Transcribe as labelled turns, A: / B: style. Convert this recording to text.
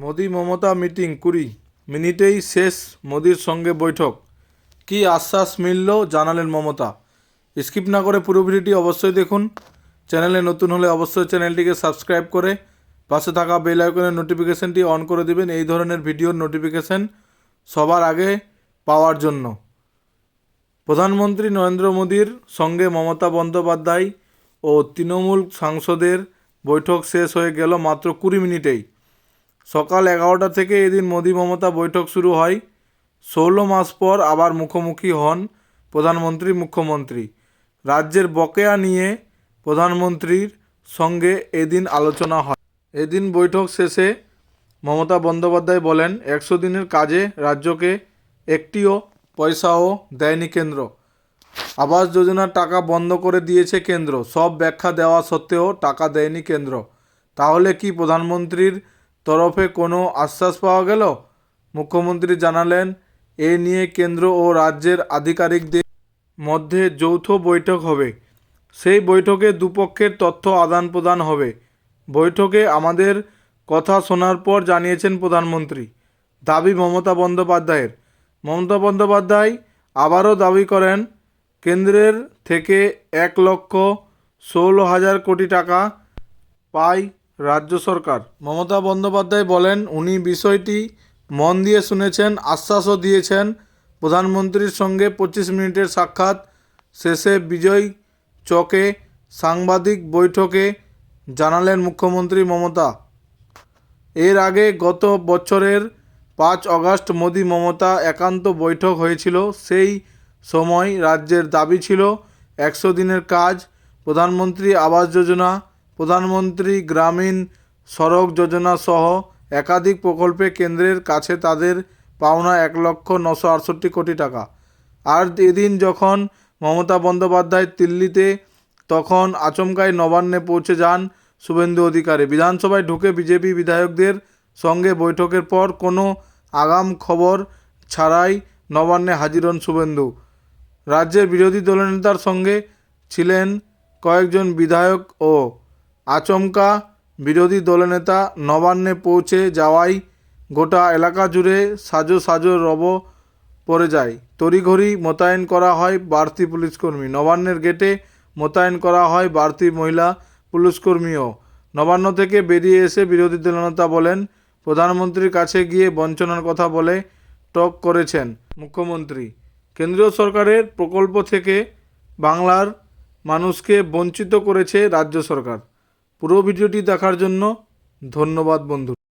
A: Modi Mamata meeting কুড়ি মিনিটেই শেষ মোদির সঙ্গে বৈঠক। কী আশ্বাস মিলল জানালেন মমতা। স্কিপ না করে পুরো ভিডিওটি অবশ্যই দেখুন। চ্যানেলে নতুন হলে অবশ্যই চ্যানেলটিকে সাবস্ক্রাইব করে পাশে থাকা বেল আইকনের নোটিফিকেশনটি অন করে দেবেন এই ধরনের ভিডিওর নোটিফিকেশন সবার আগে পাওয়ার জন্য। প্রধানমন্ত্রী নরেন্দ্র মোদীর সঙ্গে মমতা বন্দ্যোপাধ্যায় ও তৃণমূল সাংসদের বৈঠক শেষ হয়ে গেল মাত্র কুড়ি মিনিটেই। সকাল এগারোটা থেকে এদিন মোদী মমতা বৈঠক শুরু হয়। ষোলো মাস পর আবার মুখোমুখি হন প্রধানমন্ত্রী, মুখ্যমন্ত্রী। রাজ্যের বকেয়া নিয়ে প্রধানমন্ত্রীর সঙ্গে এদিন আলোচনা হয়। এদিন বৈঠক শেষে মমতা বন্দ্যোপাধ্যায় বলেন, একশো দিনের কাজে রাজ্যকে একটিও পয়সাও দেয়নি কেন্দ্র। আবাস যোজনার টাকা বন্ধ করে দিয়েছে কেন্দ্র। সব ব্যাখ্যা দেওয়া সত্ত্বেও টাকা দেয়নি কেন্দ্র। তাহলে কি প্রধানমন্ত্রীর তরফে কোনো আশ্বাস পাওয়া গেল? মুখ্যমন্ত্রী জানালেন, এ নিয়ে কেন্দ্র ও রাজ্যের আধিকারিকদের মধ্যে যৌথ বৈঠক হবে। সেই বৈঠকে দুপক্ষের তথ্য আদান প্রদান হবে। বৈঠকে আমাদের কথা শোনার পর জানিয়েছেন প্রধানমন্ত্রী। দাবি মমতা বন্দ্যোপাধ্যায়ের। মমতা বন্দ্যোপাধ্যায় আবারও দাবি করেন, কেন্দ্রের থেকে এক লক্ষ ষোলো হাজার কোটি টাকা পায় রাজ্য সরকার। মমতা বন্দ্যোপাধ্যায় বলেন, উনি বিষয়টি মন দিয়ে শুনেছেন, আশ্বাসও দিয়েছেন। প্রধানমন্ত্রীর সঙ্গে পঁচিশ মিনিটের সাক্ষাৎ শেষে বিজয় চকে সাংবাদিক বৈঠকে জানালেন মুখ্যমন্ত্রী মমতা। এর আগে গত বছরের পাঁচ আগস্ট মোদী মমতা একান্ত বৈঠক হয়েছিল। সেই সময় রাজ্যের দাবি ছিল, একশো দিনের কাজ, প্রধানমন্ত্রী আবাস যোজনা প্রধানমন্ত্রী গ্রামীণ সড়ক যোজনা সহ একাধিক প্রকল্পে কেন্দ্রের কাছে তাদের পাওনা এক লক্ষ নশো আটষট্টি কোটি টাকা। আর এদিন যখন মমতা বন্দ্যোপাধ্যায় দিল্লিতে, তখন আচমকাই নবান্নে পৌঁছে যান শুভেন্দু অধিকারী। বিধানসভায় ঢুকে বিজেপি বিধায়কদের সঙ্গে বৈঠকের পর কোনো আগাম খবর ছাড়াই নবান্নে হাজির হন শুভেন্দু। রাজ্যের বিরোধী দলনেতার সঙ্গে ছিলেন কয়েকজন বিধায়ক ও আচমকা বিরোধী দলনেতা নবান্নে পৌঁছে যাওয়ায় গোটা এলাকা জুড়ে সাজো সাজো রব পড়ে যায়। তড়িঘড়ি মোতায়েন করা হয় বাড়তি পুলিশকর্মী। নবান্নের গেটে মোতায়েন করা হয় বাড়তি মহিলা পুলিশকর্মীও। নবান্ন থেকে বেরিয়ে এসে বিরোধী দলনেতা বলেন, প্রধানমন্ত্রীর কাছে গিয়ে বঞ্চনার কথা বলে টক করেছেন মুখ্যমন্ত্রী। কেন্দ্রীয় সরকারের প্রকল্প থেকে বাংলার মানুষকে বঞ্চিত করেছে রাজ্য সরকার। পুরো ভিডিওটি দেখার জন্য ধন্যবাদ বন্ধু।